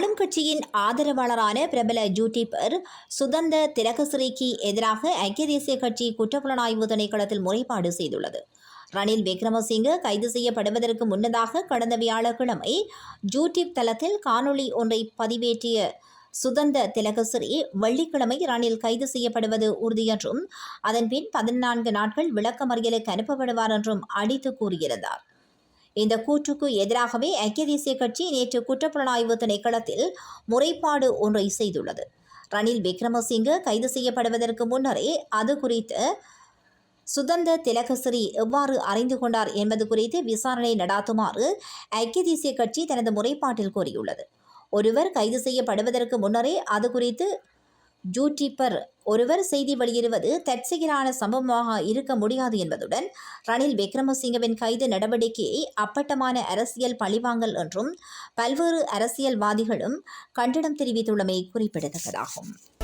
ஆளும் கட்சியின் ஆதரவாளரான பிரபல யூடியூபர் சுதந்த திலகசிறைக்கு எதிராக ஐக்கிய தேசிய கட்சி குற்றப்புலனாய்வு திணைக்களத்தில் முறைப்பாடு செய்துள்ளது. ரணில் விக்ரமசிங்க கைது செய்யப்படுவதற்கு முன்னதாக கடந்த வியாழக்கிழமை யூடியூப் தளத்தில் காணொளி ஒன்றை பதிவேற்றிய சுதந்த திலகசிறி வெள்ளிக்கிழமை ரணில் கைது செய்யப்படுவது உறுதியென்றும் அதன்பின் பதினான்கு நாட்கள் விளக்கமறியலுக்கு அனுப்பப்படுவார் என்றும் அடித்து கூறியிருந்தார். இந்த கூற்றுக்கு எதிராகவே ஐக்கிய தேசிய கட்சி நேற்று குற்றப்புலனாய்வு திணைக்களத்தில் முறைப்பாடு ஒன்றை செய்துள்ளது. ரணில் விக்ரமசிங்க கைது செய்யப்படுவதற்கு முன்னரே அது குறித்து சுதந்த திலகசிறி எவ்வாறு அறிந்து கொண்டார் என்பது குறித்து விசாரணை நடாத்துமாறு ஐக்கிய தேசிய கட்சி தனது முறைப்பாட்டில் கோரியுள்ளது ஒருவர் கைது செய்யப்படுவதற்கு முன்னரே அது குறித்து ஜூட்டிப்பர் ஒருவர் செய்தி வெளியிடுவது தற்செயலான சம்பவமாக இருக்க முடியாது என்பதுடன் ரணில் விக்ரமசிங்கவின் கைது நடவடிக்கையை அப்பட்டமான அரசியல் பழிவாங்கல் என்றும் பல்வேறு அரசியல்வாதிகளும் கண்டனம் தெரிவித்துள்ளமை குறிப்பிடத்தக்கதாகும்.